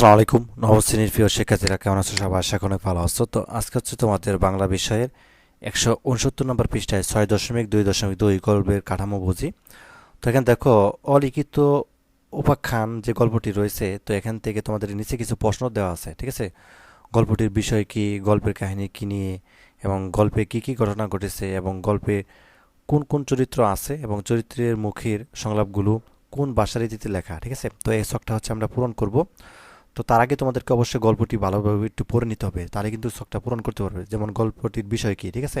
আসসালামু আলাইকুম নবম শ্রেণির প্রিয় শিক্ষার্থীরা, কেমন আছো সবাই? আশা অনেক ভালো আছো। তো আজকে হচ্ছে তোমাদের বাংলা বিষয়ের একশো উনসত্তর নম্বর পৃষ্ঠায় ছয় দশমিক দুই দশমিক দুই গল্পের কাঠামো বুঝি। তো এখানে দেখো, অলিখিত উপাখ্যান যে গল্পটি রয়েছে, তো এখান থেকে তোমাদের নিচে কিছু প্রশ্ন দেওয়া আছে, ঠিক আছে? গল্পটির বিষয় কি, গল্পের কাহিনী কি নিয়ে, এবং গল্পে কি কি ঘটনা ঘটেছে, এবং গল্পে কোন কোন চরিত্র আছে, এবং চরিত্রের মুখের সংলাপগুলো কোন ভাষারীতিতে লেখা, ঠিক আছে? তো এই শখটা হচ্ছে আমরা পূরণ করব। তো তার আগে তোমাদেরকে অবশ্যই গল্পটি ভালোভাবে একটু পড়ে নিতে হবে, তাহলে কিন্তু শখটা পূরণ করতে পারবে। যেমন গল্পটির বিষয় কী, ঠিক আছে?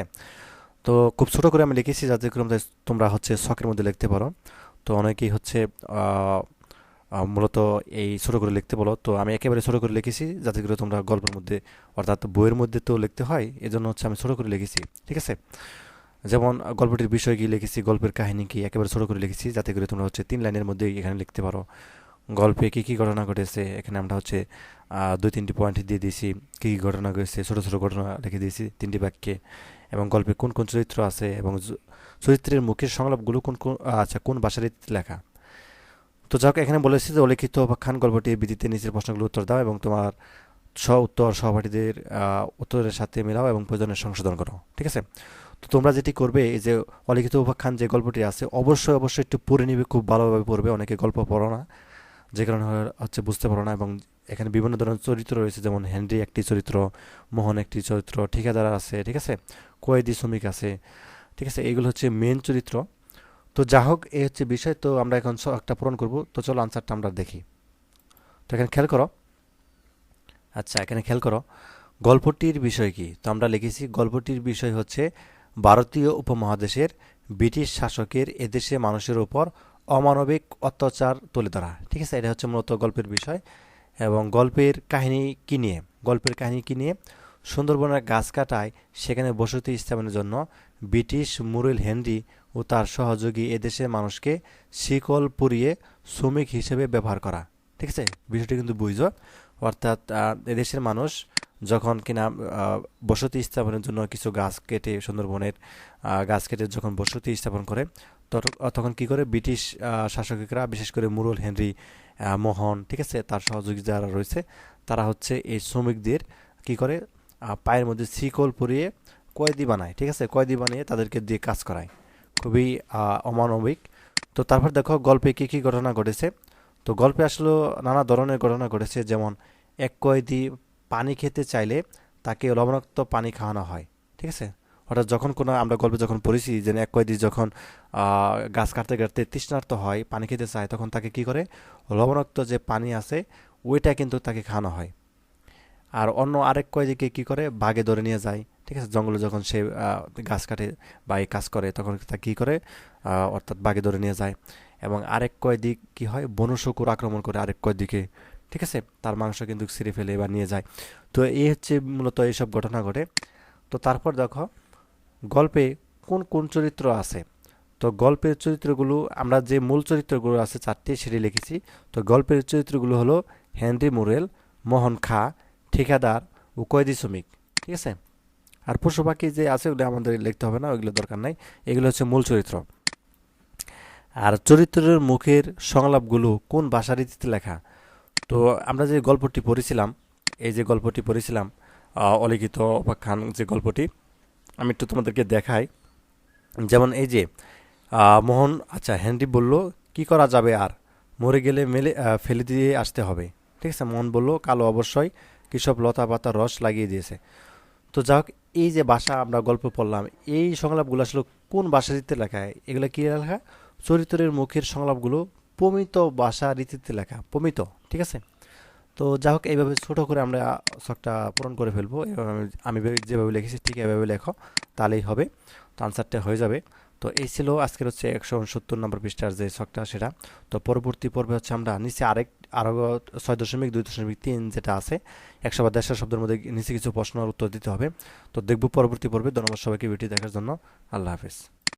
তো খুব ছোট করে আমি লিখেছি যাতে করে তোমরা হচ্ছে শখের মধ্যে লিখতে পারো। তো অনেকেই হচ্ছে মূলত এই ছোট করে লিখতে বলো। তো আমি একেবারে ছোট করে লিখেছি যাতে করে তোমরা গল্পের মধ্যে অর্থাৎ বইয়ের মধ্যে তো লিখতে হয়, এজন্য হচ্ছে আমি ছোট করে লিখেছি, ঠিক আছে? যেমন গল্পটির বিষয় কি, লিখেছি, গল্পের কাহিনী কি, একেবারে ছোট করে লিখেছি যাতে করে তোমরা হচ্ছে তিন লাইনের মধ্যে এখানে লিখতে পারো। গল্পে কী কী ঘটনা ঘটেছে? এখানে আমরা হচ্ছে দুই তিনটি পয়েন্ট দিয়ে দিয়েছি। কী কী ঘটনা ঘটেছে? ছোটো ছোটো ঘটনা লিখে দিয়েছি তিনটি বাক্যে। এবং গল্পে কোন কোন চরিত্র আছে? এবং চরিত্রের মুখের সংলাপগুলো কোন কোন আচ্ছা কোন ভাষার লেখা? তো যাক এখানে বলেছি যে অলিখিত বা খান গল্পটির ভিত্তিতে নিচের প্রশ্নগুলো উত্তর দাও এবং তোমার স্ব উত্তর সহপাঠীদের উত্তরের সাথে মেলাও এবং প্রয়োজনে সংশোধন করো। ঠিক আছে? তো তোমরা যেটি করবে, এই যে অলিখিত উপাখ্যান যে গল্পটি আছে, অবশ্যই অবশ্যই একটু পড়ে নিবে, খুব ভালোভাবে পড়বে। অনেকে গল্প পড়ো না। যে কারণে হচ্ছে বুঝতে পারো না এবং এখানে বিভিন্ন ধরনের চরিত্র রয়েছে, যেমন হেনরি একটি চরিত্র, মোহন একটি চরিত্র, ঠিকাদার আছে, ঠিক আছে? কয়েদি শ্রমিক আছে, ঠিক আছে? এইগুলো হচ্ছে মেন চরিত্র। তো যা হোক, এই হচ্ছে বিষয়। তো আমরা এখন একটা পূরণ করব। তো চলো আনসারটা আমরা দেখি। তো এখানে খেয়াল করো। আচ্ছা এখানে খেয়াল করো। গল্পটির বিষয় কি? তো আমরা লিখেছি, গল্পটির বিষয় হচ্ছে, ভারতীয় উপমহাদেশের ব্রিটিশ শাসকের এদেশে মানুষের উপর অমানবিক অত্যাচার তুলে ধরা। ঠিক আছে, এটা হচ্ছে মূলত গল্পের বিষয় এবং গল্পের কাহিনী কি নিয়ে? গল্পের কাহিনী কি নিয়ে? সুন্দরবনের গাছ কাটায় সেখানে বসতি স্থাপনের জন্য ব্রিটিশ মুরেল হেনরি ও তার সহযোগী এদেশের মানুষকে শিকল পুড়িয়ে শ্রমিক হিসেবে ব্যবহার করা। ঠিক আছে, বিষয়টি কিন্তু বুঝো। অর্থাৎ এদেশের মানুষ যখন কিনা বসতি স্থাপনের জন্য কিছু গাছ কেটে সুন্দরবনের গাছ কেটে যখন বসতি স্থাপন করে তখন কি করে ব্রিটিশ শাসকেরা, বিশেষ করে মুরল হেনরি মোহন, ঠিক আছে, তার সহযোগী যারা রয়েছে, তারা হচ্ছে এই শ্রমিকদের কি করে পায়ের মধ্যে শিকল পরিয়ে কয়েদি বানায়, ঠিক আছে, কয়েদি বানিয়ে তাদেরকে দিয়ে কাজ করায়। খুবই অমানবিক। তো তারপর দেখো গল্পে কি কি ঘটনা ঘটেছে। তো গল্পে আসলে নানা ধরনের ঘটনা ঘটেছে, যেমন এক কয়েদি পানি খেতে চাইলে তাকে লবণাক্ত পানি খাওয়ানো হয়, ঠিক আছে? অর্থাৎ যখন কোনো আমরা গল্পে যখন পড়েছি যে এক কয়েদি যখন গাছ কাটতে কাটতে তৃষ্ণার্ত হয়, পানি খেতে চায়, তখন তাকে কি করে? লবণাক্ত যে পানি আছে, ওইটা কিন্তু তাকে খাওয়ানো হয়। আর অন্য আরেক কয়েদিকে কি করে? বাগে ধরে নিয়ে যায়। ঠিক আছে? জঙ্গলে যখন সে গাছ কাটে বা এই কাজ করে, তখন তা কি করে? অর্থাৎ বাগে ধরে নিয়ে যায়। এবং আরেক কয়েদি কি হয়? বনশুকুর আক্রমণ করে আরেক কয়েদিকে। ঠিক আছে? তার মাংস কিন্তু ছিঁড়ে ফেলে বা নিয়ে যায়। তো এই হচ্ছে মূলত এইসব ঘটনা ঘটে। তো তারপর দেখো গল্পে কোন কোন চরিত্র আছে? তো গল্পের চরিত্রগুলো, আমরা যে মূল চরিত্রগুলো আছে চারটি, সেটি লিখেছি। তো গল্পের চরিত্রগুলো হলো হেনরি মুরেল, মোহন খা, ঠিকাদার ও কয়েদি শ্রমিক। ঠিক আছে? আর পশু পাখি যে আছে, ওগুলো আমাদের লিখতে হবে না ওইগুলো দরকার নাই। এগুলো হচ্ছে মূল চরিত্র। আর চরিত্রের মুখের সংলাপগুলো কোন ভাষা রীতিতে লেখা? তো আমরা যে গল্পটি পড়েছিলাম, এই যে গল্পটি পড়েছিলাম অলিখিত উপাখ্যান যে গল্পটি আমি একটু তোমাদেরকে দেখাই। যেমন এই যে মোহন আচ্ছা হেনরি বলল, কি করা যাবে আর? মরে গেলে মেলে ফেলে দিয়ে আসতে হবে। ঠিক আছে, মোহন বলল, কালো অবশ্যই। কিসব লতা পাতা রস লাগিয়ে দিয়েছে। তো যাই হোক, এই যে ভাষা আমরা গল্প পড়লাম, এই সংলাপগুলো আসলে কোন ভাষা রীতিতে লেখা এগুলো কী লেখা? চরিত্রের মুখের সংলাপগুলো পমিত ভাষা রীতিতে লেখা পমিত ঠিক আছে? তো যাই হোক এইভাবে ছোটো করে আমরা শখটা পূরণ করে ফেলব। এভাবে আমি আমি যেভাবে লিখেছি, ঠিক এভাবে লেখো, তাহলেই হবে। তো আনসারটা হয়ে যাবে। তো এই ছিল আজকের হচ্ছে একশো উনসত্তর নম্বর পৃষ্ঠার যে শখটা, সেটা। তো পরবর্তী পর্বে হচ্ছে আমরা নিচে আরেক আরও ছয় দশমিক, দুই দশমিক তিন যেটা আছে, একশো বা দেড়শো শব্দের মধ্যে নিচে কিছু প্রশ্নের উত্তর দিতে হবে। তো দেখব পরবর্তী পর্বে। ধন্যবাদ সবাইকে ভিডিও দেখার জন্য। আল্লাহ হাফেজ।